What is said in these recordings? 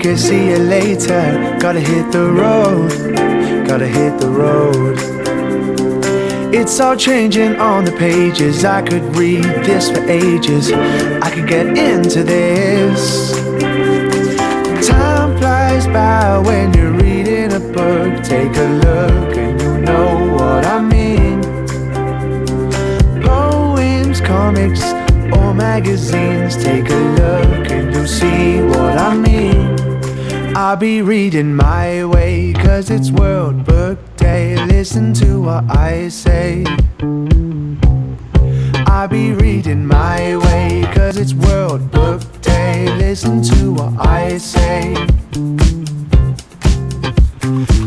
care, see you later. Gotta hit the road, gotta hit the road. It's all changing on the pages. I could read this for ages. I could get into this. Time flies by when you're reading a book. Take a look be reading my way, cause it's World Book Day. Listen to what I say. I'll be reading my way, cause it's World Book Day. Listen to what I say.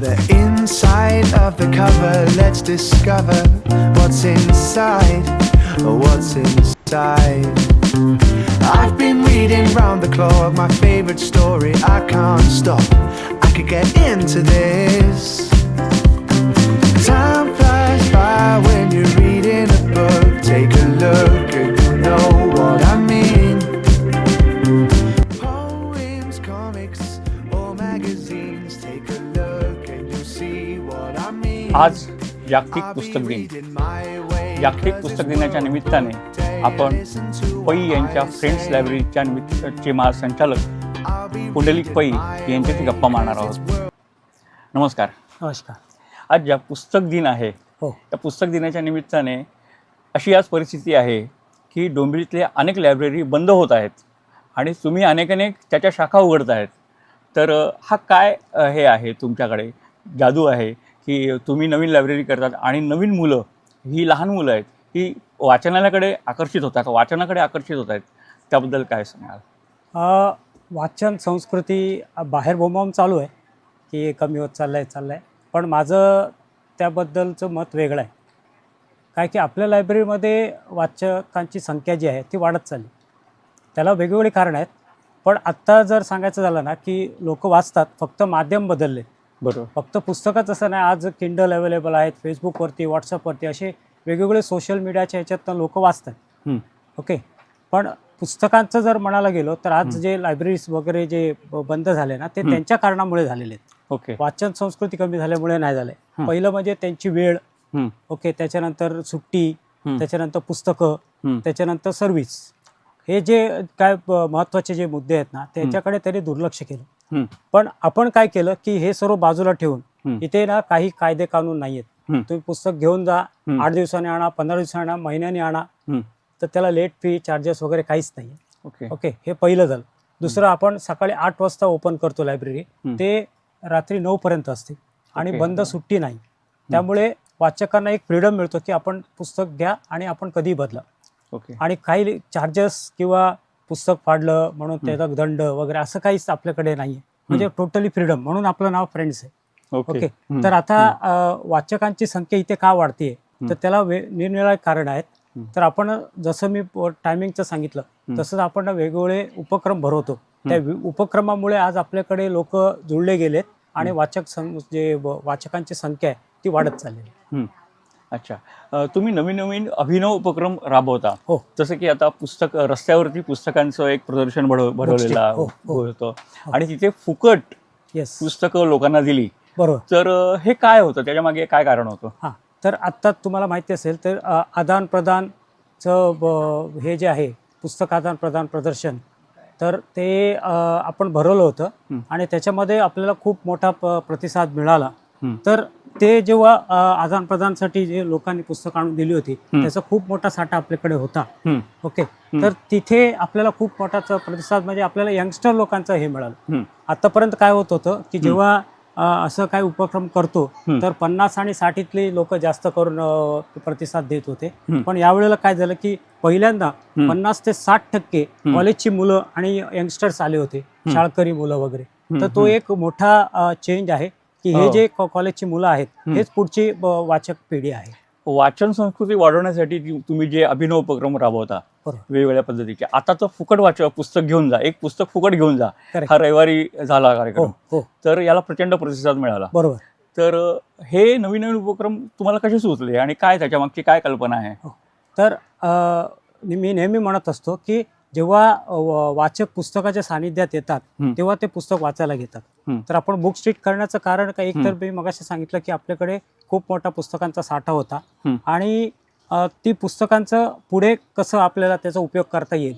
The inside of the cover, let's discover what's inside. What's inside. I've been reading round the clock, my favorite story, I can't stop. I could get into this. Time flies by when you're reading a book. Take a look and you know what I mean. Poems, comics, or magazines. Take a look and you see what I mean. आज जागतिक I'll be पुस्तक दिन reading my way, जागतिक 'cause पुस्तक it's दिनाच्या World निमित्ताने Book Day. आपण पै यांच्या फ्रेंड्स. लायब्ररीच्या निमित्तचे महासंचालक पुंडलिक पै यांच्याशी गप्पा मारणार आहोत. नमस्कार. नमस्कार. आज ज्या पुस्तक दिन आहे हो. त्या पुस्तक दिनाच्या निमित्ताने अशी आज परिस्थिती आहे की डोंबिवलीतल्या अनेक लायब्ररी बंद होत आहेत आणि तुम्ही अनेक अनेक त्याच्या शाखा उघडत आहेत. तर हा काय हे आहे तुमच्याकडे? जादू आहे की तुम्ही नवीन लायब्ररी करतात आणि नवीन मुलं ही लहान मुलं आहेत ही वाचनालयाकडे आकर्षित होतात. वाचनाकडे आकर्षित होत आहेत. त्याबद्दल काय सांगाल? अ, वाचन संस्कृती बाहेर बोंबावून चालू आहे की कमी होत चाललं आहे चाललं आहे पण माझं त्याबद्दलचं मत वेगळं आहे. काय की आपल्या लायब्ररीमध्ये वाचकांची संख्या जी आहे ती वाढत चालली. त्याला वेगवेगळी कारणं आहेत. पण आत्ता जर सांगायचं झालं ना की लोक वाचतात फक्त माध्यम बदलले. बरोबर. फक्त पुस्तकच असं नाही आज किंडल अवेलेबल आहेत फेसबुकवरती व्हॉट्सअपवरती असे वेगवेगळे सोशल मीडियाच्या ह्याच्यातनं लोक वाचतात. ओके पण पुस्तकांचं जर म्हणायला गेलो तर आज. जे लायब्ररीज वगैरे जे बंद झाले ना ते. त्यांच्या कारणामुळे झालेले आहेत ओके वाचन संस्कृती कमी झाल्यामुळे नाही झाले. पहिलं म्हणजे त्यांची वेळ ओके त्याच्यानंतर सुट्टी त्याच्यानंतर पुस्तकं. त्याच्यानंतर सर्व्हिस हे जे काय महत्त्वाचे जे मुद्दे आहेत ना त्याच्याकडे त्यांनी दुर्लक्ष केलं पण आपण काय केलं की हे सर्व बाजूला ठेवून. इथे ना काही कायदे कानून नाही आहेत हं. तुम्ही पुस्तक घेऊन जा. आठ दिवसाने आणा पंधरा दिवसाने आणा महिन्याने आणा. तर त्याला लेट फी चार्जेस वगैरे काहीच नाही ओके. ओके हे पहिलं झालं. दुसरं आपण सकाळी आठ वाजता ओपन करतो लायब्ररी. ते रात्री नऊ पर्यंत असते. आणि. बंद सुट्टी नाही. त्यामुळे वाचकांना एक फ्रीडम मिळतो की आपण पुस्तक घ्या आणि आपण कधीही बदला. ओके. आणि काही चार्जेस किंवा पुस्तक फाडलं म्हणून त्याचा दंड वगैरे असं काहीच आपल्याकडे नाही म्हणजे टोटली फ्रीडम म्हणून आपलं नाव फ्रेंड्स आहे. ओके. हं, तर आता वाचकांची संख्या इथे का वाढते तर त्याला निरनिराळे कारण आहेत. हं. तर आपण जसं मी टायमिंगचं सांगितलं हं. तसंच आपण वेगवेगळे उपक्रम भरवतो. त्या उपक्रमामुळे आज आपल्याकडे लोक जुळले गेलेत आणि वाचक जे वाचकांची संख्या आहे ती वाढत चाललेली. हं. अच्छा. तुम्ही नवीन नवीन अभिनव उपक्रम राबवता. हो. जसं की आता पुस्तक रस्त्यावरती पुस्तकांचं एक प्रदर्शन भरव भरवलेलं हो, हो. होतं आणि तिथे फुकट पुस्तकं लोकांना दिली. बरोबर. तर हे काय होतं? त्याच्यामागे काय कारण होतं? हां. तर आत्ता तुम्हाला माहिती असेल तर आदान प्रदानचं हे जे आहे पुस्तक आदान प्रदान प्रदर्शन तर ते आपण भरवलं होतं. आणि त्याच्यामध्ये आपल्याला खूप मोठा प्रतिसाद मिळाला. तर ते जेव्हा आदान प्रदानसाठी जे लोकांनी पुस्तक आणून दिली होती. त्याचा खूप मोठा साठा आपल्याकडे होता. ओके. तर तिथे आपल्याला खूप मोठा प्रतिसाद म्हणजे आपल्याला यंगस्टर लोकांचं हे मिळालं. आतापर्यंत काय होत होतं की जेव्हा असं काही उपक्रम करतो. तर पन्नास आणि साठीतले लोक जास्त करून प्रतिसाद देत होते. पण यावेळेला काय झालं की पहिल्यांदा. पन्नास ते साठ टक्के. कॉलेजची मुलं आणि यंगस्टर्स आले होते शाळकरी मुलं वगैरे तर तो. एक मोठा चेंज आहे की हे हो. जे कॉलेजची मुलं आहेत. हेच पुढची वाचक पिढी आहे वाचन संस्कृती वाढवण्यासाठी तुम्ही जे अभिनव उपक्रम राबवता. वेगवेगळ्या पद्धतीचे. आता तर फुकट वाच पुस्तक घेऊन जा. एक पुस्तक फुकट घेऊन जा. हा रविवारी झाला हो कार्यक्रम. हो तर याला प्रचंड प्रतिसाद मिळाला. बरोबर. तर हे नवीन नवीन उपक्रम तुम्हाला कसे सुचले? आणि काय त्याच्या मागची काय कल्पना आहे? तर अ, मी नेहमी म्हणत असतो की जेव्हा वाचक पुस्तकाच्या सानिध्यात येतात. तेव्हा ते पुस्तक वाचायला घेतात. तर आपण बुक स्ट्रीट करण्याचं कारण काय एक तर. मी मगाशी सांगितलं की आपल्याकडे खूप मोठा पुस्तकांचा साठा होता. आणि ती पुस्तकांचं पुढे कसं आपल्याला त्याचा उपयोग करता येईल.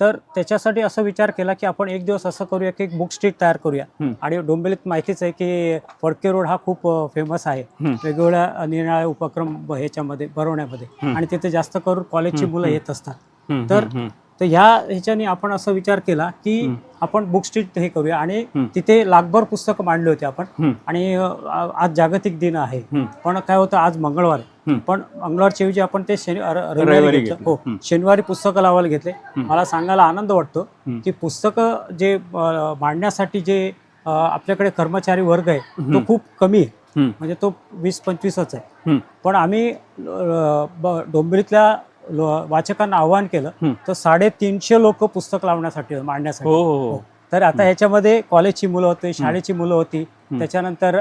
तर त्याच्यासाठी असं विचार केला की आपण एक दिवस असं करूया की एक बुक स्ट्रीट तयार करूया. आणि डोंबिवलीत माहितीच आहे की फडके रोड हा खूप फेमस आहे. वेगवेगळ्या निरनिराळे उपक्रम ह्याच्यामध्ये भरवण्यामध्ये. आणि तिथे जास्त करून कॉलेजची मुलं. येत असतात तर. तर ह्या ह्याच्याने आपण असं विचार केला की. आपण बुक स्ट्रीट हे करूया आणि. तिथे लाखभर पुस्तकं मांडली होती आपण. आणि आज जागतिक दिन आहे. पण काय होतं आज मंगळवार. पण मंगळवारच्या ऐवजी आपण ते रविवारी. हो. शनिवारी पुस्तकं लावायला घेतले. मला सांगायला आनंद वाटतो. की पुस्तकं जे मांडण्यासाठी जे आपल्याकडे कर्मचारी वर्ग आहे तो. खूप कमी आहे. म्हणजे तो वीस पंचवीसच आहे. पण आम्ही डोंबिवलीतल्या वाचकांना आवाहन केलं. तर साडेतीनशे लोक पुस्तक लावण्यासाठी मांडण्यासाठी हो हो हो. तर आता ह्याच्यामध्ये कॉलेजची मुलं होती शाळेची मुलं होती. त्याच्यानंतर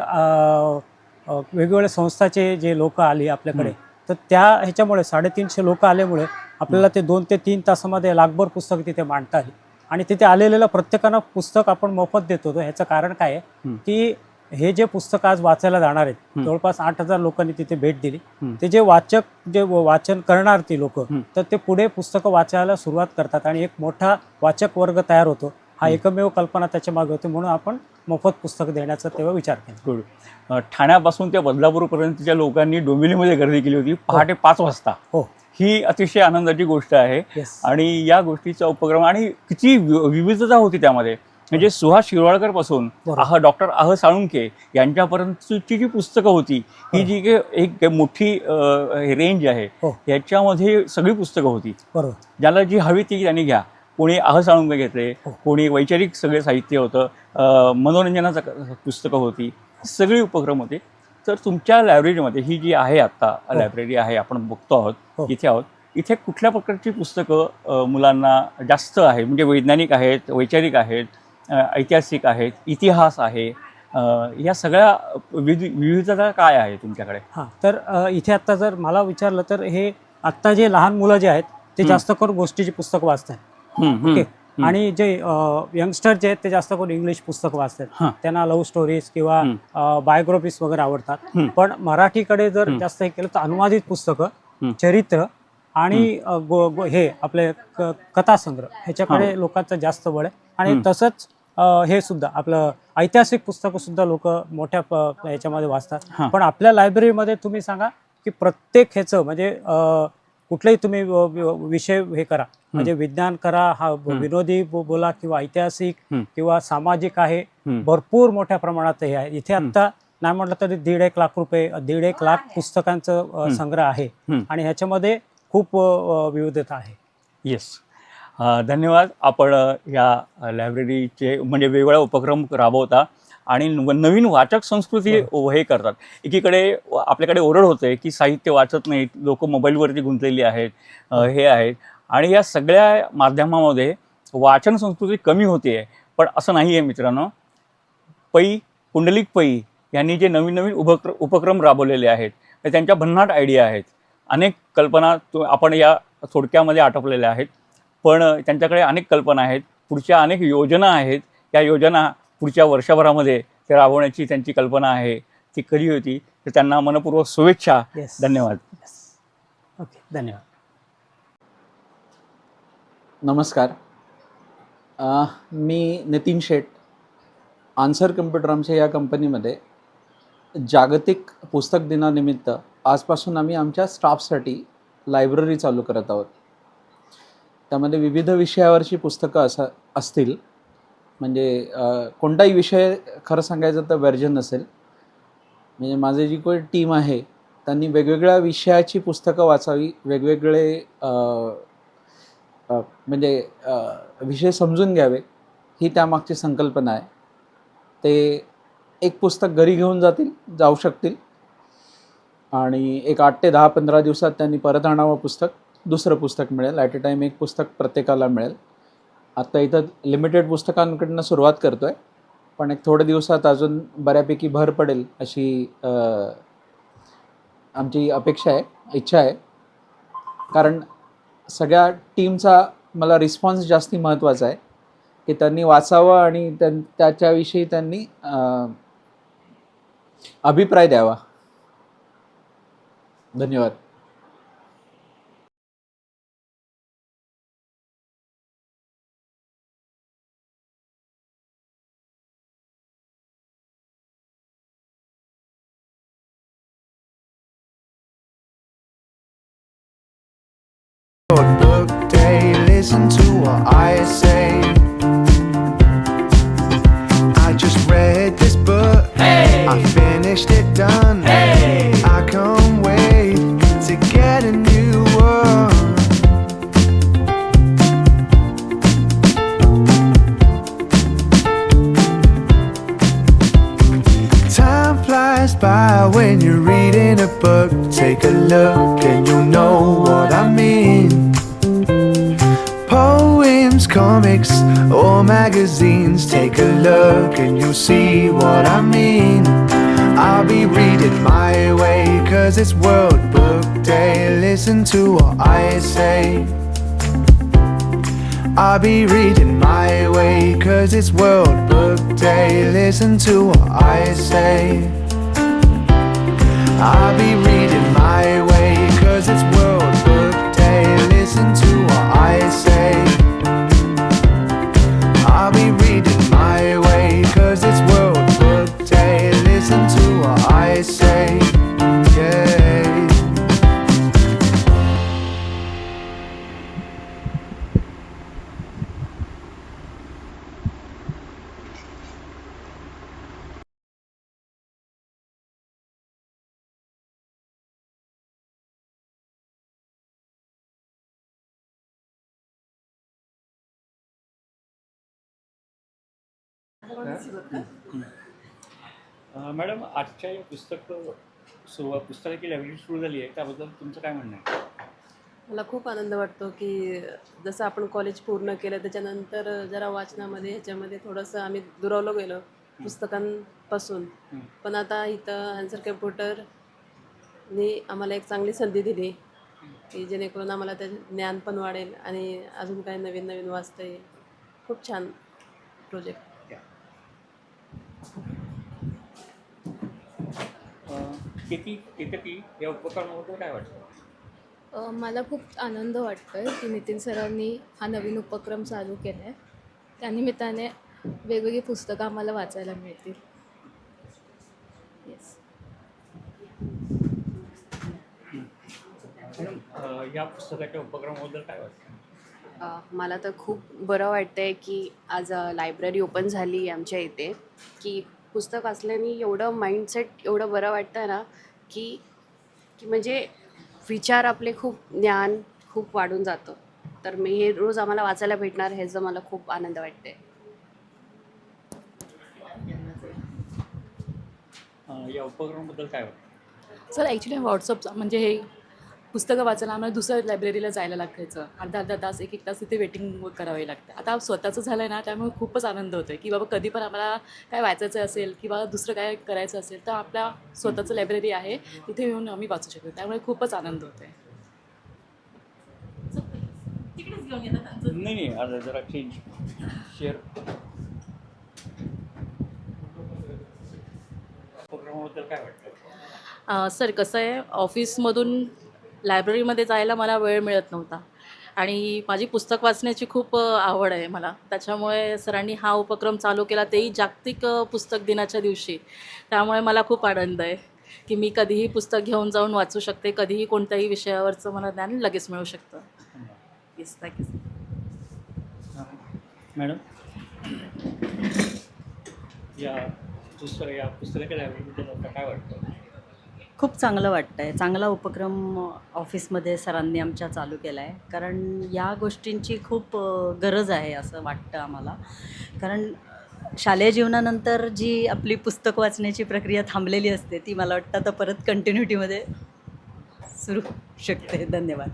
वेगवेगळ्या संस्थाचे जे लोक आली आपल्याकडे. तर त्या ह्याच्यामुळे साडेतीनशे लोक आल्यामुळे आपल्याला ते दोन ते तीन तासामध्ये लाखभर पुस्तक तिथे मांडता आली आणि तिथे आलेल्या प्रत्येकानं पुस्तक आपण मोफत देत होतो ह्याचं कारण काय आहे. की हे जे पुस्तक आज वाचायला जाणार आहेत हं. जवळपास आठ हजार लोकांनी तिथे भेट दिली. हं. ते जे वाचक जे वाचन करणार ती लोक हं. तर ते पुढे पुस्तकं वाचायला सुरुवात करतात आणि एक मोठा वाचक वर्ग तयार होतो. हा हं. एकमेव कल्पना त्याच्यामागे होती म्हणून आपण मोफत पुस्तक देण्याचा तेव्हा विचार केला. ठाण्यापासून ते बदलापूरपर्यंतच्या लोकांनी डोंबिवलीमध्ये गर्दी केली होती पहाटे पाच वाजता. हो. ही अतिशय आनंदाची गोष्ट आहे आणि या गोष्टीचा उपक्रम आणि किती विविधता होती त्यामध्ये. म्हणजे सुहास शिरवाळकरपासून. आह डॉक्टर आह साळुंके यांच्यापर्यंतची जी पुस्तकं होती ही हो. जी काही एक मोठी रेंज आहे हो. याच्यामध्ये सगळी पुस्तकं होती ज्याला जी हवी ती त्यांनी घ्या कोणी आह साळुंके घेतले हो. कोणी वैचारिक सगळे साहित्य होतं मनोरंजनाचं पुस्तकं होती सगळी उपक्रम होते तर तुमच्या लायब्ररीमध्ये ही जी आहे आत्ता हो. लायब्ररी आहे आपण बघतो आहोत हो. इथे आहोत इथे कुठल्या प्रकारची पुस्तकं मुलांना जास्त आहे म्हणजे वैज्ञानिक आहेत वैचारिक आहेत ऐतिहासिक आहेत इतिहास आहे या सगळ्या विवि विविधता काय आहे तुमच्याकडे हां तर इथे आत्ता जर मला विचारलं तर हे आत्ता जे लहान मुलं जे आहेत ते. जास्त करून गोष्टीची पुस्तक वाचतात ओके. आणि जे यंगस्टर जे आहेत ते जास्त करून इंग्लिश पुस्तक वाचतात. त्यांना लव्ह स्टोरीज किंवा. बायोग्राफीज वगैरे आवडतात. पण मराठीकडे जर. जास्त हे केलं तर अनुवादित पुस्तकं. चरित्र आणि हे आपले कथासंग्रह ह्याच्याकडे लोकांचं जास्त बळ आहे आणि. तसंच हे सुद्धा आपलं ऐतिहासिक पुस्तकं सुद्धा लोक मोठ्या ह्याच्यामध्ये वाचतात. पण आपल्या लायब्ररीमध्ये तुम्ही सांगा की प्रत्येक ह्याचं म्हणजे कुठलंही तुम्ही विषय हे करा म्हणजे विज्ञान करा हा. विनोदी बोला किंवा ऐतिहासिक. किंवा सामाजिक आहे. भरपूर मोठ्या प्रमाणात हे आहे इथे हं. आत्ता नाही म्हटलं तरी दीड एक लाख रुपये दीड एक लाख पुस्तकांचं. संग्रह आहे. आणि ह्याच्यामध्ये खूप विविधता आहे येस धन्यवाद. आपण या लायब्ररीचे म्हणजे वेगवेगळ्या उपक्रम राबवता आणि नव- नवीन वाचक संस्कृती हे. करतात. एकीकडे आपल्याकडे ओरड होते की साहित्य वाचत नाहीत लोक मोबाईलवरती गुंतलेली आहेत अ, हे. आहेत. आणि या सगळ्या माध्यमामध्ये वाचन संस्कृती कमी होते आहे पण असं नाही आहे मित्रांनो. पै पुंडलिक पै यांनी जे नवीन नवीन उपक्र उपक्रम राबवलेले आहेत त्यांच्या भन्नाट आयडिया आहेत. अनेक कल्पना आपण या थोडक्यामध्ये आटोपलेल्या आहेत. पण त्यांच्याकडे अनेक कल्पना आहेत. पुढच्या अनेक योजना आहेत. या योजना पुढच्या वर्षभरामध्ये ते राबवण्याची त्यांची कल्पना आहे. ती कधी होती? तर त्यांना मनपूर्वक शुभेच्छा. येस धन्यवाद. ओके धन्यवाद. नमस्कार. अ, मी नितीन शेठ आन्सर कम्प्युटर आमच्या या कंपनीमध्ये. जागतिक पुस्तक दिनानिमित्त आजपासून आम्ही आमच्या स्टाफसाठी लायब्ररी चालू करत आहोत. त्यामध्ये विविध विषयावरची पुस्तकं असं असतील. म्हणजे कोणताही विषय खरं सांगायचं तर वर्जन नसेल. म्हणजे माझी जी कोणी टीम आहे त्यांनी वेगवेगळ्या विषयाची पुस्तकं वाचावी वेगवेगळे म्हणजे विषय समजून घ्यावे ही त्यामागची संकल्पना आहे. ते एक पुस्तक घरी घेऊन जातील जाऊ शकतील. आणि एक आठ ते दहा पंधरा दिवसात त्यांनी परत आणावं पुस्तक. दुसरं पुस्तक मिळेल. ॲट अ टाईम एक पुस्तक प्रत्येकाला मिळेल. आत्ता इथं लिमिटेड पुस्तकांकडनं सुरुवात करतो आहे पण एक थोड्या दिवसात अजून बऱ्यापैकी भर पडेल अशी आमची अपेक्षा आहे इच्छा आहे. कारण सगळ्या टीमचा मला रिस्पॉन्स जास्ती महत्त्वाचा आहे. की त्यांनी वाचावं आणि त्यां त्याच्याविषयी त्यांनी अभिप्राय द्यावा. धन्यवाद. Book day, listen to what I say. I just read this book, I finished it done. I can't wait to get a new one. Time flies by when you're reading a book. Take a look and you'll know what comics, or magazines. Take a look and you'll see what I mean. I'll be reading my way, cause it's World Book Day. Listen to what I say. I'll be reading my way, cause it's World Book Day. Listen to what I say. I'll be reading madam आजच्या या पुस्तक सुरुवात पुस्तकाची library सुरू झाली आहे त्याबद्दल तुमचं काय म्हणणं आहे? मला खूप आनंद वाटतो की जसं आपण कॉलेज पूर्ण केलं त्याच्यानंतर जरा वाचनामध्ये ह्याच्यामध्ये थोडंसं आम्ही दुरावलो गेलो पुस्तकांपासून. पण आता इथं आन्सर कॅम्प्युटरने आम्हाला एक चांगली संधी दिली की जेणेकरून आम्हाला त्याचं ज्ञान पण वाढेल आणि अजून काही नवीन नवीन वाचता येईल. खूप छान प्रोजेक्ट किती किती या उपक्रमाबद्दल काय वाटतं? मला खूप आनंद वाटतो आहे की नितीन सरांनी हा नवीन उपक्रम चालू केला आहे त्यानिमित्ताने वेगवेगळी पुस्तकं आम्हाला वाचायला मिळतील. येस या पुस्तकाच्या उपक्रमाबद्दल काय वाटतं? मला तर खूप बरं वाटतं आहे की आज लायब्ररी ओपन झाली आमच्या इथे की पुस्तक असल्याने एवढं माइंडसेट एवढं बरं वाटतं ना की की म्हणजे विचार आपले खूप ज्ञान खूप वाढून जातं. तर मी हे रोज आम्हाला वाचायला भेटणार ह्याचं मला खूप आनंद वाटते अ, या उपक्रमाबद्दल काय वाटतं? सर ॲक्च्युली व्हॉट्सअप म्हणजे हे पुस्तकं वाचायला आम्हाला दुसऱ्या लायब्ररीला जायला लागायचं. अर्धा अर्धा तास एक एक तास तिथे वेटिंग करावी लागते. आता स्वतःचं झालं आहे ना त्यामुळे खूपच आनंद होतो आहे की बाबा कधी पण आम्हाला काय वाचायचं असेल किंवा दुसरं काय करायचं असेल तर आपल्या स्वतःचं लायब्ररी आहे तिथे येऊन आम्ही वाचू शकतो. त्यामुळे खूपच आनंद होतो आहे नाही नाही जरा चेंज शेअर उपक्रमाबद्दल काय वाटतं? अ, सर कसं आहे ऑफिसमधून लायब्ररीमध्ये जायला मला वेळ मिळत नव्हता. आणि माझी पुस्तक वाचण्याची खूप आवड आहे मला. त्याच्यामुळे सरांनी हा उपक्रम चालू केला. तेही जागतिक पुस्तक दिनाच्या दिवशी. त्यामुळे मला खूप आनंद आहे की मी कधीही पुस्तक घेऊन जाऊन वाचू शकते. कधीही कोणत्याही विषयावरचं मला ज्ञान लगेच मिळू शकतं. Yes thank you madam? या पुस्तक या पुस्तकाच्या लायब्ररीबद्दल काय वाटतं? खूप चांगलं वाटतं आहे चांगला उपक्रम ऑफिसमध्ये सरांनी आमच्या चालू केला आहे कारण या गोष्टींची खूप गरज आहे असं वाटतं आम्हाला. कारण शालेय जीवनानंतर जी आपली पुस्तक वाचण्याची प्रक्रिया थांबलेली असते ती मला वाटतं आता परत कंटिन्युटीमध्ये सुरू शकते. धन्यवाद.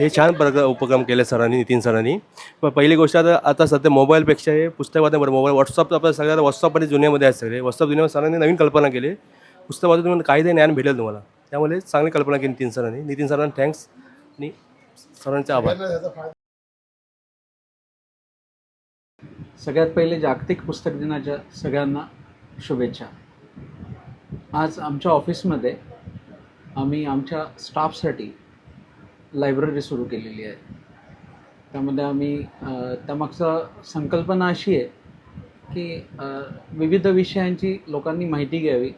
हे छान प्रक उपक्रम केले सरांनी नितीन सरांनी. पण पहिली गोष्ट आता आता सध्या मोबाईलपेक्षा हे पुस्तक वाचण्याबरोबर मोबाईल व्हॉट्सअप आपल्या सगळ्यात व्हॉट्सअप आणि जुन्यामध्ये आहे सगळे. व्हॉट्सअप जुन्यामध्ये सरांनी नवीन कल्पना केली. पुस्तक वाचून तुम्हाला काहीतरी ज्ञान भेटेल तुम्हाला. त्यामुळे चांगली कल्पना केली नितीन सरांनी. नितीन सरांना थँक्स आणि सरांचे आभार. सगळ्यात पहिले जागतिक पुस्तक दिनाच्या सगळ्यांना शुभेच्छा. आज आमच्या ऑफिसमध्ये आम्ही आमच्या स्टाफसाठी लायब्ररी सुरू केलेली आहे. त्यामध्ये आम्ही त्यामागचा संकल्पना अशी आहे की विविध विषयांची लोकांनी माहिती घ्यावी.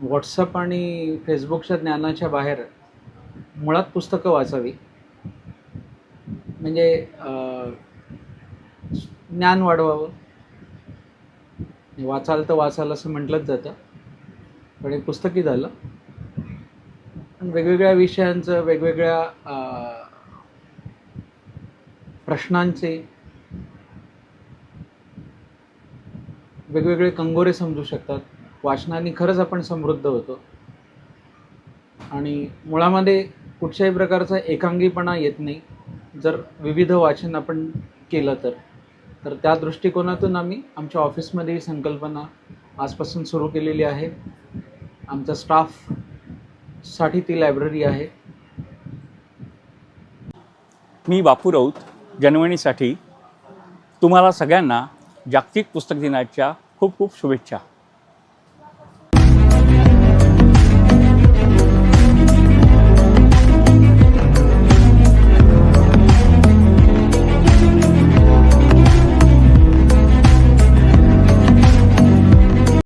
व्हॉट्सअप आणि फेसबुकच्या ज्ञानाच्या बाहेर मुळात पुस्तकं वाचावी. म्हणजे ज्ञान वाढवावं. वाचाल तर वाचाल असं म्हटलंच जातं. पण एक पुस्तकी झालं. वेगवेगळ्या विषयांचं वेगवेगळ्या प्रश्नांचे वेगवेगळे कंगोरे समजू शकतात. वाचनाने खरंच आपण समृद्ध होतो. आणि मुळामध्ये कुठच्याही प्रकारचा एकांगीपणा येत नाही. जर विविध वाचन आपण केलं तर तर त्या दृष्टिकोनातून आम्ही आमच्या ऑफिसमध्ये ही संकल्पना आजपासून सुरू केलेली आहे. आमचा स्टाफ साठी ती लायब्ररी आहे. मी बापू राऊत जनवणीसाठी तुम्हाला सगळ्यांना जागतिक पुस्तक दिनाच्या खूप खूप शुभेच्छा.